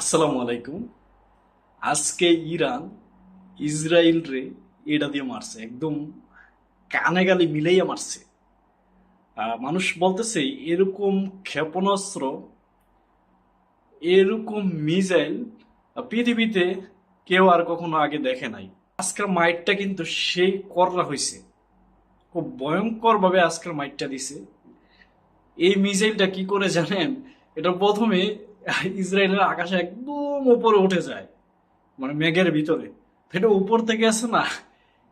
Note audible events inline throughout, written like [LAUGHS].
আসসালামু আলাইকুম। আজকে ইরান ইসরায়েল রে এটা দিয়ে মারছে, একদম কানে গালে মিলাইয়া মারছে। মানুষ বলতেছে, এরকম ক্ষেপণাস্ত্র, এরকম মিসাইল পৃথিবীতে কেউ আর কখনো আগে দেখে নাই। আজকের মাইটটা কিন্তু সেই কররা হয়েছে খুব ভয়ঙ্কর ভাবে আজকের মাইটটা দিছে। এই মিসাইলটা কি করে জানেন? এটা প্রথমে [LAUGHS] ইসরায়েলের আকাশে একদম উপরে উঠে যায় মানে মেঘের ভিতরে। এটা উপর থেকে আসে না,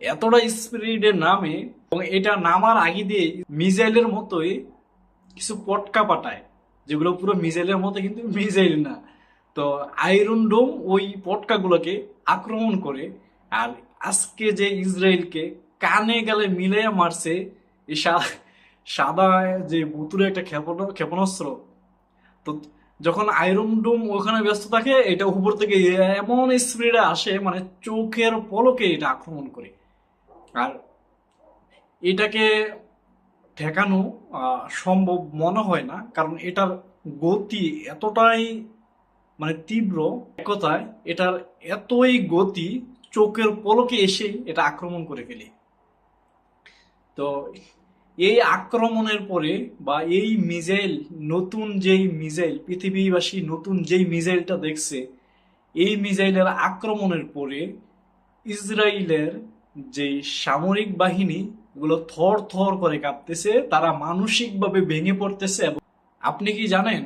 এতটা স্পিডে নামে এবং এটা নামার আগে দিয়ে মিজাইলের মতোই কিছু পটকা পাঠায়, যেগুলো পুরো মিজাইলের মতো কিন্তু মিজাইল না। তো আয়রন ডোম ওই পটকাগুলোকে আক্রমণ করে আর আজকে যে ইসরায়েলকে কানে গেলে মিলাইয়া মারছে, এই সাদা যে বুতুরে একটা ক্ষেপণ, ক্ষেপণাস্ত্র, তো যখন আয়রন ডুম ওখানে ব্যস্ত থাকে, এটা উপর থেকে এমন স্পিডে আসে মানে চোখের পলকে এটা আক্রমণ করে। আর এটাকে ঠেকানো সম্ভব মনে হয় না, কারণ এটার গতি এতটাই মানে তীব্র কথায় এটার এতই গতি চোখের পলকে এসে এটা আক্রমণ করে ফেলে। তো এই আক্রমণের পরে বা এই মিজাইল নতুন যেই মিজাইল পৃথিবীবাসী নতুন যেই মিজাইলটা দেখছে, এই মিজাইলের আক্রমণের পরে ইসরায়েলের যে সামরিক বাহিনী গুলো থর থর করে কাঁপতেছে, তারা মানসিকভাবে ভেঙে পড়তেছে এবং আপনি কি জানেন,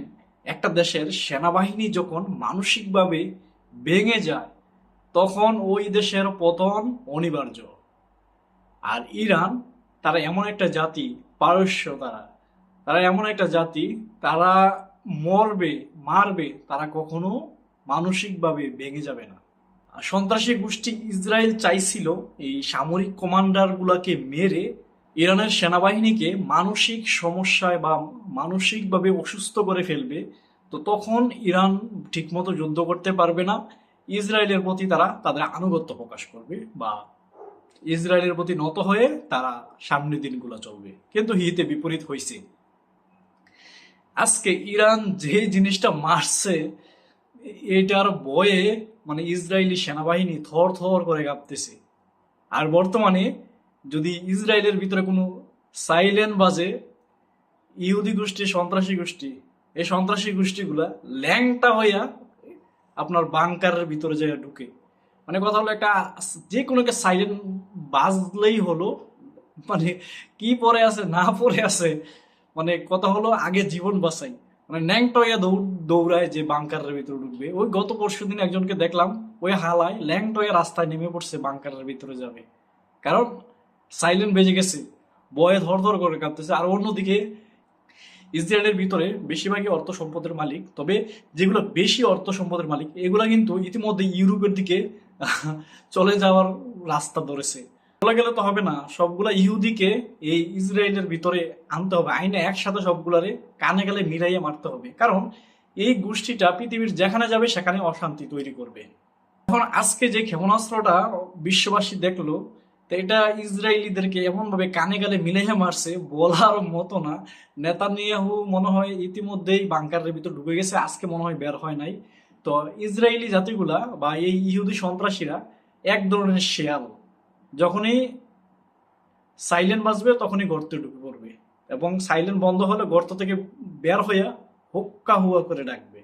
একটা দেশের সেনাবাহিনী যখন মানসিকভাবে ভেঙে যায়, তখন ওই দেশের পতন অনিবার্য। আর ইরান তারা এমন একটা জাতি, পারস্য তারা। তারা এমন একটা জাতি, তারা মরবে, মারবে, তারা কখনো মানসিকভাবে ভেঙে যাবে না। সন্ত্রাসী গোষ্ঠী ইসরায়েল চাইছিল এই সামরিক কমান্ডার গুলাকে মেরে ইরানের সেনাবাহিনীকে মানসিক সমস্যায় বা মানসিকভাবে অসুস্থ করে ফেলবে। তো তখন ইরান ঠিকমতো যুদ্ধ করতে পারবে না। ইসরায়েলের প্রতি তারা তাদের আনুগত্য প্রকাশ করবে বা ইসরায়েলের প্রতি নত হয়ে তারা সামনের দিনগুলো চলবে। কিন্তু হিতে বিপরীত হয়েছে আজকে ইরান যে জিনিসটা মারছে, এটার বয়ে মানে ইসরায়েলি সেনাবাহিনী থর থর করে কাঁপতেছে। আর বর্তমানে যদি ইসরায়েলের ভিতরে কোনো সাইলেন বাজে, ইহুদি গোষ্ঠী, সন্ত্রাসী গোষ্ঠী, এই সন্ত্রাসী গোষ্ঠীগুলা ল্যাংটা হইয়া আপনার বাংকারের ভিতরে যায় ঢুকে। মানে কথা হলো একটা যে কোনো একটা সাইলেন্ট বাজলেই হলো মানে কি পরে আছে, না পরে আছে মানে কথা হলো আগে জীবন বাঁচাই। মানে ন্যাংটয়া দৌড়, দৌড়ায় যে বাংকারের ভিতরে ঢুকবে। ওই গত পরশু দিন একজনকে দেখলাম, ওই হালায় ল্যাংটয়া রাস্তায় নেমে পড়ছে, বাংকারের ভিতরে যাবে। কারণ সাইলেন্ট বেজে গেছে। বয়ে ধর ধর করে কাঁপতেছে আর অন্যদিকে ইসরায়েলের ভিতরে বেশিরভাগই অর্থ সম্পদের মালিক। তবে যেগুলো বেশি অর্থ সম্পদের মালিক, এগুলো কিন্তু ইতিমধ্যে ইউরোপের দিকে চলে যাওয়ার রাস্তা ধরেছে। বলা গেলে তো হবে না, সবগুলা ইহুদিকে এই ইসরায়েলের ভিতরে আনতে হবে। আইনে একসাথে সবগুলারে কানে গেলে মিলাইয়ে মারতে হবে। কারণ এই গোষ্ঠীটা পৃথিবীর যেখানে যাবে সেখানে অশান্তি তৈরি করবে। এখন আজকে যে ক্ষেপণাস্ত্রটা বিশ্ববাসী দেখল, তো এটা ইসরায়েলিদেরকে এমন ভাবে কানে গালে মিলেহে মারছে বলার মতো না। নেতানিয়াহু মনে হয় ইতিমধ্যেই বাংকারের ভিতর ঢুকে গেছে, আজকে মনে হয় বের হয় নাই। তো ইসরায়েলি জাতিগুলা বা এই ইহুদি সন্ত্রাসীরা এক ধরনের শেয়াল। যখনই সাইলেন বাজবে, তখনই গর্তে ঢুকে পড়বে। এবং সাইলেন বন্ধ হলে গর্ত থেকে বের হইয়া হুক্কা হুয়া করে ডাকবে।